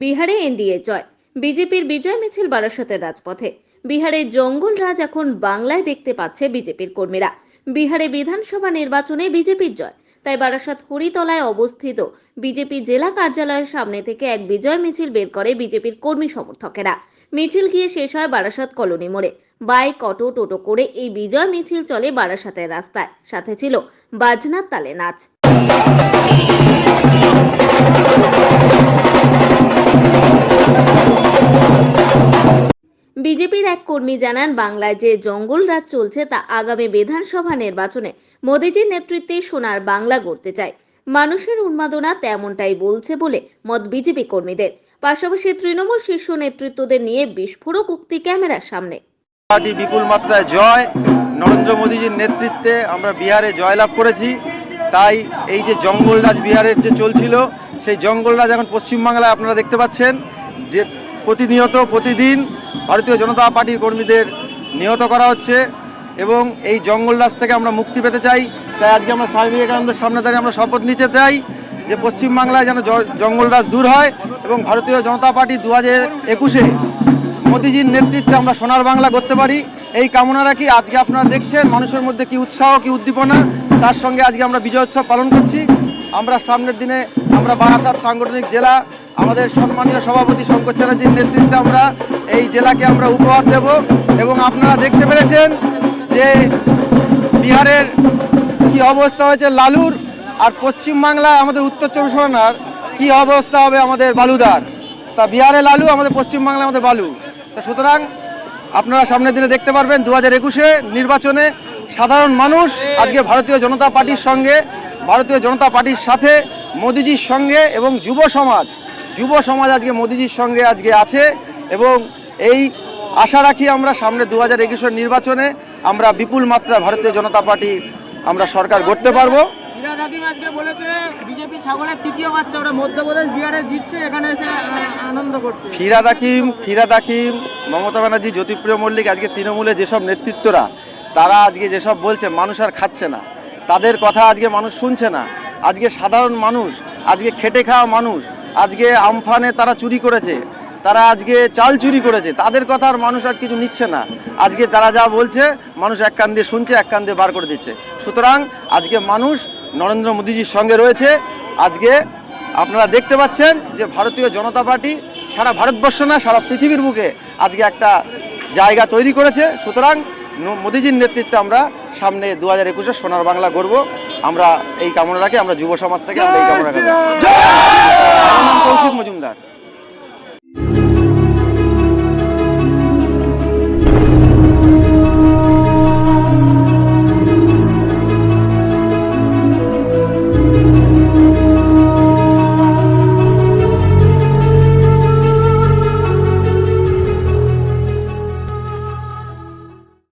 বিহারে এনডিএ জয়। বিজেপির বিজয় মিছিল বারাসতের রাজপথে। বিহারের জঙ্গল রাজ এখন বাংলায় দেখতে পাচ্ছে বিজেপির কর্মীরা। বিহারে বিধানসভা নির্বাচনে বিজেপির জয়। তাই বারাসাত হরিতলায় অবস্থিত বিজেপি জেলা কার্যালয়ের সামনে থেকে এক বিজয় মিছিল বের করে বিজেপির কর্মী সমর্থকেরা। মিছিল গিয়ে শেষ হয় বারাসাত কলোনি মোড়ে। বাইক, অটো, টোটো করে এই বিজয় মিছিল চলে বারাসাতের রাস্তায়। সাথে ছিল বাজনার তালে নাচ। এক কর্মী জানান, বাংলায় যে জঙ্গল রাজ চলছে তা আগামী বিধানসভা নির্বাচনে মোদীজির নেতৃত্বে সোনার বাংলা গড়তে চায়। মানুষের উন্মাদনা তেমনটাই বলছে বলে মত বিজেপি কর্মীদের। পাশাপাশি তৃণমূল শীর্ষ নেতৃত্বদের নিয়ে বিস্ফোরক উক্তি ক্যামেরার সামনে। পার্টির বিপুল মাত্রায় জয়। নরেন্দ্র মোদীজির নেতৃত্বে আমরা বিহারে জয়লাভ করেছি। তাই এই যে জঙ্গলরাজ বিহারের যে চলছিল, সেই জঙ্গলরাজ এখন পশ্চিমবাংলায় আপনারা দেখতে পাচ্ছেন যে প্রতিনিয়ত, প্রতিদিন ভারতীয় জনতা পার্টির কর্মীদের নিহত করা হচ্ছে এবং এই জঙ্গল রাজ থেকে আমরা মুক্তি পেতে চাই। তাই আজকে আমরা স্বামী বিবেকানন্দের সামনে দাঁড়িয়ে আমরা শপথ নিতে চাই যে পশ্চিমবাংলায় যেন জ- জঙ্গলরাজ দূর হয় এবং ভারতীয় জনতা পার্টি দু হাজার একুশে মোদিজির নেতৃত্বে আমরা সোনার বাংলা করতে পারি। এই কামনা রাখি আজকে আপনারা দেখছেন? মানুষের মধ্যে কি উৎসাহ, কি উদ্দীপনা? তার সঙ্গে আজকে আমরা বিজয় উৎসব পালন করছি। আমরা সামনের দিনে আমরা বারাসাত সাংগঠনিক জেলা, আমাদের সম্মানীয় সভাপতি শঙ্কর চ্যাটার্জির নেতৃত্বে আমরা এই জেলাকে আমরা উপহার দেব এবং আপনারা দেখতে পেরেছেন যে বিহারের কি অবস্থা হয়েছে লালুর আর পশ্চিমবাংলায় আমাদের উত্তর চব্বিশ পরগনার কি অবস্থা হবে আমাদের বালুদার। তা বিহারে লালু, আমাদের পশ্চিমবাংলায় আমাদের বালু। তা সুতরাং আপনারা সামনের দিনে দেখতে পারবেন দু হাজার একুশে নির্বাচনে সাধারণ মানুষ, আজকে ভারতীয় জনতা পার্টির সঙ্গে, ভারতীয় জনতা পার্টির সাথে মোদিজির সঙ্গে এবং যুব সমাজ যুব সমাজ আজকে মোদিজির সঙ্গে আজকে আছে। এবং এই আশা রাখি আমরা সামনে দু হাজার একুশের নির্বাচনে আমরা বিপুল মাত্রা ভারতীয় জনতা পার্টি আমরা সরকার গড়তে পারব। ফিরাদ হাকিম ফিরাদ হাকিম মমতা ব্যানার্জি জ্যোতিপ্রিয় মল্লিক আজকে তৃণমূলে যেসব নেতৃত্বরা তারা আজকে যেসব বলছে মানুষ আর খাচ্ছে না। তাদের কথা আজকে মানুষ শুনছে না। আজকে সাধারণ মানুষ আজকে খেটে খাওয়া মানুষ আজকে আমফানে তারা চুরি করেছে। তারা আজকে চাল চুরি করেছে। তাদের কথা আর মানুষ আজ কিছু নিচ্ছে না। আজকে যারা যা বলছে মানুষ এক কান দিয়ে শুনছে এক কান দিয়ে বার করে দিচ্ছে। সুতরাং আজকে মানুষ নরেন্দ্র মোদীজির সঙ্গে রয়েছে। আজকে আপনারা দেখতে পাচ্ছেন যে ভারতীয় জনতা পার্টি সারা ভারতবর্ষ না সারা পৃথিবীর বুকে আজকে একটা জায়গা তৈরি করেছে। সুতরাং মোদিজির নেতৃত্বে আমরা সামনে দু হাজার একুশে সোনার বাংলা গড়ব। আমরা এই কামনা রাখি আমরা যুব সমাজ থেকে আমরা এই কামনা রাখি। কৌশিক মজুমদার।